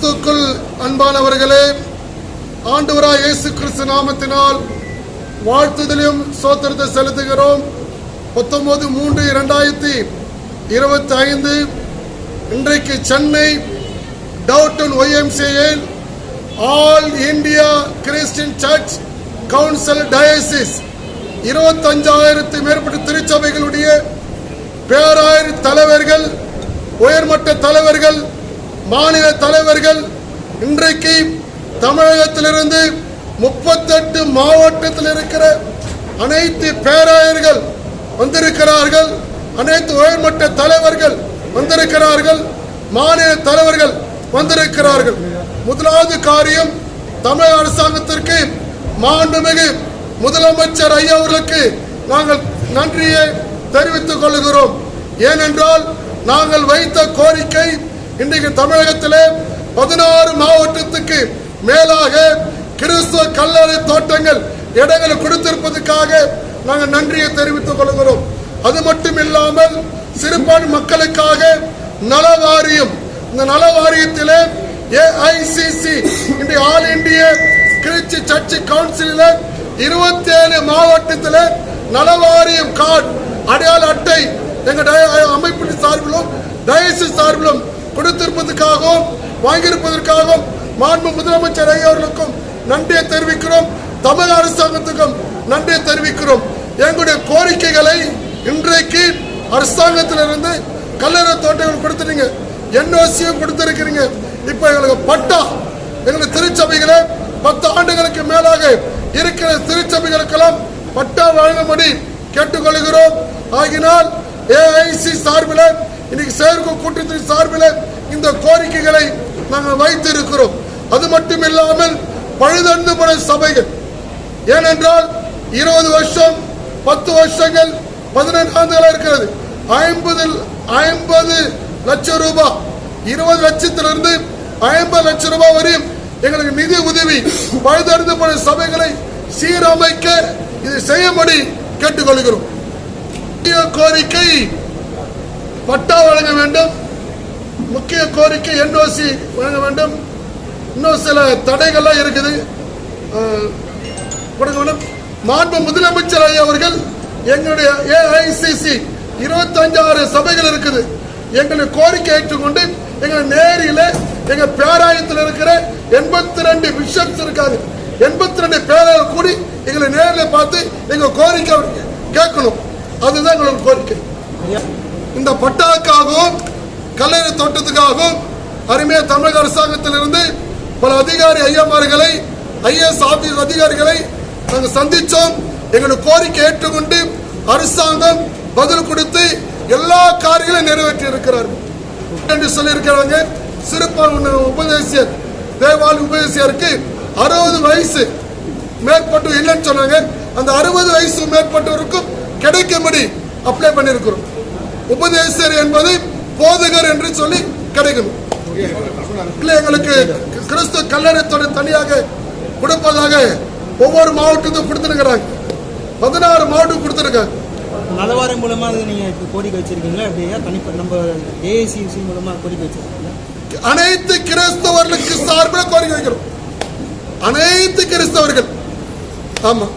கிறிஸ்துக்குள் அன்பானவர்களே ஆண்டவராய் இயேசு கிறிஸ்து நாமத்தினால் வாழ்த்துதலையும் சோத்திரத்தை செலுத்துகிறோம். பத்தொன்பது மூன்று இரண்டாயிரத்தி இருபத்தி ஐந்து இன்றைக்கு Chennai Doveton ஒய்எம்சிஏல் all India Christian church council diocese இருபத்தஞ்சாயிரத்து மேற்பட்ட திருச்சபைகளுடைய பேராயர் தலைவர்கள் உயர்மட்ட தலைவர்கள் மாநில தலைவர்கள் இன்றைக்கு தமிழகத்திலிருந்து முப்பத்தெட்டு மாவட்டத்தில் இருக்கிற அனைத்து பேராயர்கள் வந்திருக்கிறார்கள். அனைத்து உயர்மட்ட தலைவர்கள் வந்திருக்கிறார்கள். மாநில தலைவர்கள் வந்திருக்கிறார்கள். முதலாவது காரியம் தமிழக அரசாங்கத்திற்கு மாண்புமிகு முதலமைச்சர் ஐயா அவர்களுக்கு நாங்கள் நன்றியை தெரிவித்துக் கொள்கிறோம். ஏனென்றால் நாங்கள் வைத்த கோரிக்கை இன்றைக்கு தமிழகத்திலே பதினாறு மாவட்டத்துக்கு மேலாக கிறிஸ்துவ கல்லறை தோட்டங்கள் இடங்களை கொடுத்திருப்பதற்காக நாங்கள் நன்றியை தெரிவித்துக் கொள்கிறோம். அது மட்டும் இல்லாமல் சிறுபான்மை மக்களுக்காக நல வாரியம் இந்த நல வாரியத்திலே ஏஐசிசி இன்றைய ஆல் இந்திய கிறிஸ்டி சர்ச் கவுன்சிலில் இருபத்தி ஏழு மாவட்டத்தில் நலவாரியம் கார்டு அடையாள அட்டை எங்கள் அமைப்பின் சார்பிலும் டயசிஸ் சார்பிலும் கொடுத்திருப்பதற்காகவும் வாங்கியிருப்பதற்காகவும் மாண்பு முதலமைச்சர் ஐயா நன்றியை தெரிவிக்கிறோம். தமிழக அரசாங்கத்துக்கும் நன்றியை தெரிவிக்கிறோம். எங்களுடைய கோரிக்கைகளை இன்றைக்கு அரசாங்கத்திலிருந்து கல்லறை தோட்டங்கள் கொடுத்துருங்க என்ஓசியும் கொடுத்துருக்கிறீங்க. இப்போ எங்களுக்கு பட்டா எங்களுடைய திருச்சபைகளே பத்து ஆண்டுகளுக்கு மேலாக இருக்கிற திருச்சபைகளுக்கெல்லாம் பட்டா வழங்கும்படி கேட்டுக்கொள்கிறோம். ஆகினால் ஏஐசி சார்பில் இன்னைக்கு செயற்கை கூட்டத்தின் சார்பில் இந்த கோரிக்கைகளை நாங்கள் வைத்திருக்கிறோம். அது மட்டும் இல்லாமல் பழுதண்டு போன சபைகள். ஏனென்றால் இருபது வருஷம் பத்து வருஷங்கள் பதினெட்டு ஆண்டுகள் இருக்கிறது. ஐம்பது ஐம்பது லட்சம் ரூபாய் இருபது லட்சத்திலிருந்து ஐம்பது லட்சம் ரூபாய் வரையும் எங்களுக்கு நிதி உதவி பழுதறிந்து போன சபைகளை சீரமைக்க இதை செய்யும்படி கேட்டுக்கொள்கிறோம். கோரிக்கை பட்டா வழங்க வேண்டும். முக்கிய கோரிக்கை என்ஓசி வழங்க வேண்டும். இன்னும் சில தடைகள்லாம் இருக்குது. அஹ், கொடுக்க வேண்டும் மாண்பு முதலமைச்சர் ஐயா அவர்கள் எங்களுடைய ஏஐசிசி இருபத்தஞ்சாறு சபைகள் இருக்குது. எங்களுடைய கோரிக்கை ஏற்றுக்கொண்டு எங்கள் நேரில எங்கள் பேராயத்தில் இருக்கிற எண்பத்தி ரெண்டு பிஷப்ஸ் இருக்காங்க. எண்பத்தி ரெண்டு பேராயர் கூடி எங்களை நேரில் பார்த்து எங்கள் கோரிக்கை கேட்கணும். அதுதான் எங்களோட கோரிக்கை. இந்த பட்டாக்காகவும் கல்லறை தோட்டத்துக்காகவும் அருமையாக தமிழக அரசாங்கத்திலிருந்து பல அதிகாரி ஐயாமார்களை ஐஎஸ் ஆபீஸ் அதிகாரிகளை நாங்கள் சந்தித்தோம் எங்களுடைய கோரிக்கை ஏற்றுக்கொண்டு அரசாங்கம் பதில் கொடுத்து எல்லா காரியங்களையும் நிறைவேற்றி இருக்கிறார்கள் என்று சொல்லியிருக்கிறாங்க. சிறப்பான உபதேசியர் தேவாலய உபதேசியருக்கு அறுபது வயசு மேற்பட்டு இல்லைன்னு சொன்னாங்க. அந்த அறுபது வயசு மேற்பட்டவருக்கும் கிடைக்கும்படி அப்ளை பண்ணியிருக்கிறோம். உபதேசர் என்பது போதகர் என்று சொல்லி கிடைக்கணும் எங்களுக்கு கிறிஸ்துவ கல்லறைத்தோட தனியாக கொடுப்பதாக ஒவ்வொரு மாவட்டத்துக்கும் கொடுத்துருக்கிறாங்க. பதினாறு மாவட்டம் கொடுத்துருக்காங்க. நலவாரம் மூலமா நீங்க கோரிக்கை வச்சிருக்கீங்களா? அப்படியா தனிப்பட்ட நம்ம ஏஐசிசி மூலமா கோரிக்கை வச்சிருக்கீங்களா? அனைத்து கிறிஸ்தவர்களுக்கு சார்பில் கோரிக்கை வைக்கிறோம். அனைத்து கிறிஸ்தவர்கள். ஆமா.